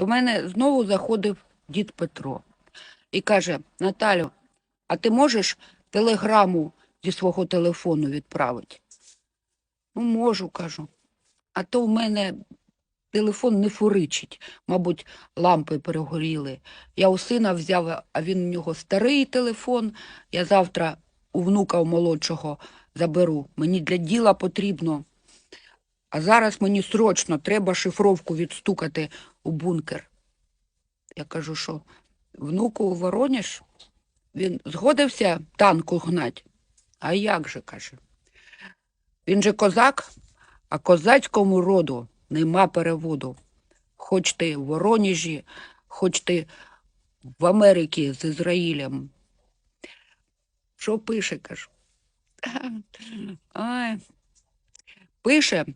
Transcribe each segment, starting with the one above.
До мене знову заходив дід Петро і каже: Наталю, а ти можеш телеграму зі свого телефону відправити? Ну, можу, кажу. А то в мене телефон не фуричить. Мабуть, лампи перегоріли. Я у сина взяв, а він у нього старий телефон. Я завтра у внука у молодшого заберу. Мені для діла потрібно. А зараз мені срочно треба шифровку відстукати у бункер. Я кажу, що внуку у Вороніж він згодився танку гнать. А як же, каже. Він же козак, а козацькому роду нема переводу. Хоч ти в Вороніжі, хоч ти в Америці з Ізраїлем. Що пише, кажу? Ай. Пише,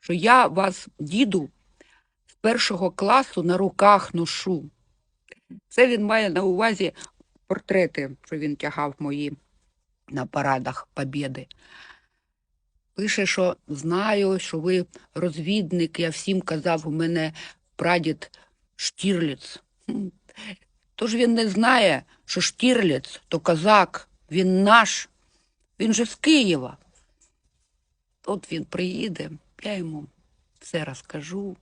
що я вас, діду, з першого класу на руках ношу. Це він має на увазі портрети, що він тягав мої на парадах Побєди. Пише, що знаю, що ви розвідник, я всім казав, у мене прадід Штірліц. Тож він не знає, що Штірліц то козак, він наш, він же з Києва. От він приїде, я йому все розкажу.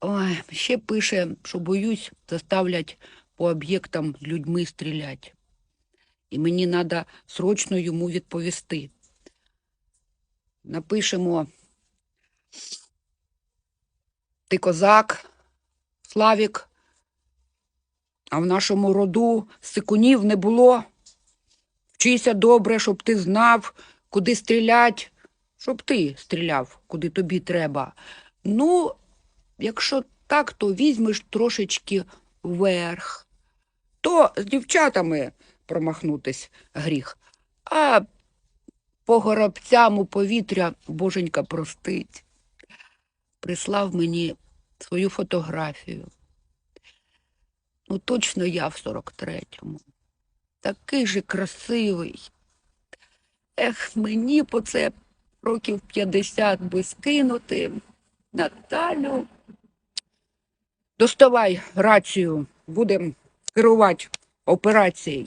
Ой, ще пише, що боюсь, заставлять по об'єктам людьми стріляти. І мені треба срочно йому відповісти. Напишемо Ти козак, Славік, а в нашому роду сикунів не було. Вчися добре, щоб ти знав, куди стрілять, щоб ти стріляв, куди тобі треба. Ну, якщо так, то візьмеш трошечки вверх. То з дівчатами промахнутись гріх. А по горобцям у повітря боженька простить. Прислав мені свою фотографію. Ну, точно я в 43-му. Такий же красивий. Ех, мені по це років 50 би скинути. Наталю. Доставай рацію, будемо керувати операцією.